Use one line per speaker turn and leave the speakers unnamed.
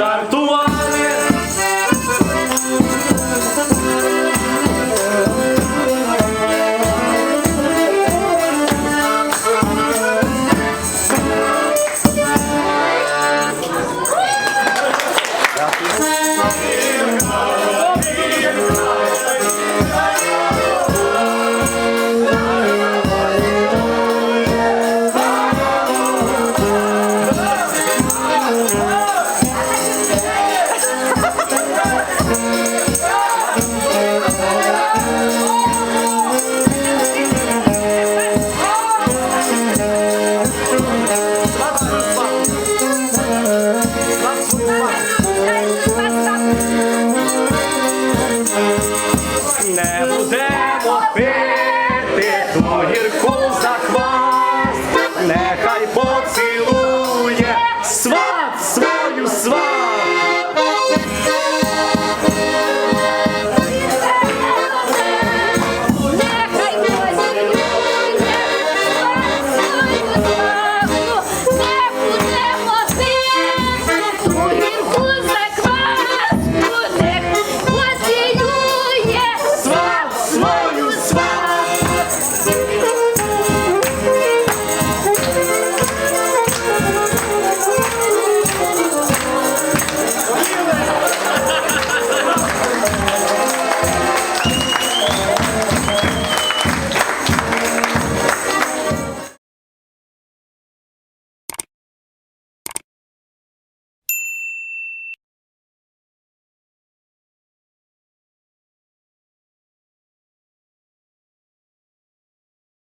ми пожартували. не будемо пити ту гірку захвату.